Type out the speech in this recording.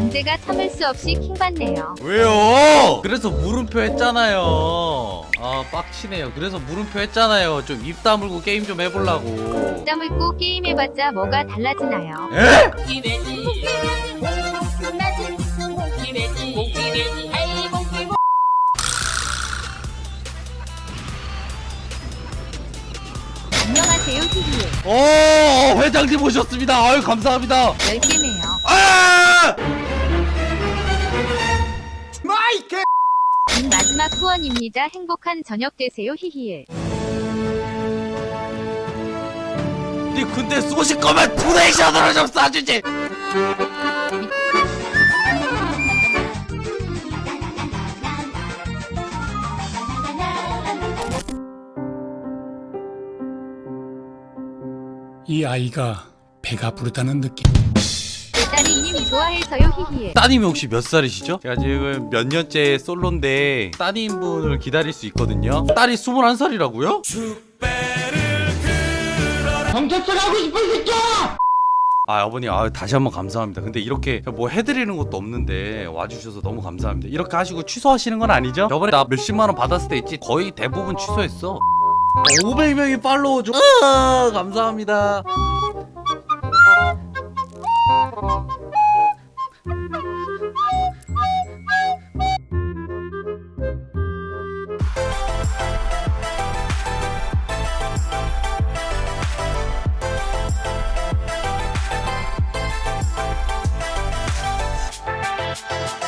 강제가 참을 수 없이 킹받네요. 왜요? 그래서 물음표 했잖아요. 아 빡치네요. 그래서 물음표 했잖아요. 좀 입 다물고 게임 좀 해보려고. 땀을고 게임해봤자 뭐가 달라지나요? 에? 안녕하세요 히히. 오 회장님 오셨습니다. 아유 감사합니다. 10개네요. 아! 님 마지막 후원입니다. 행복한 저녁 되세요 히히. 니 근데 쏘실 거면 도네이션으로 좀 쏴주지. 이 아이가 배가 부르다는 느낌. 딸이님 좋아해서요 히히. 따님이 혹시 몇 살이시죠? 제가 지금 몇 년째 솔로인데 따님분을 기다릴 수 있거든요. 딸이 21살이라고요? 경찰서 가고 싶어 이 새끼야! 아 아버님 아 다시 한번 감사합니다. 근데 이렇게 뭐 해드리는 것도 없는데 와주셔서 너무 감사합니다. 이렇게 하시고 취소하시는 건 아니죠? 저번에 나 몇십만 원 받았을 때 있지 거의 대부분 취소했어. 500명이 팔로우 좀. 아, 감사합니다. you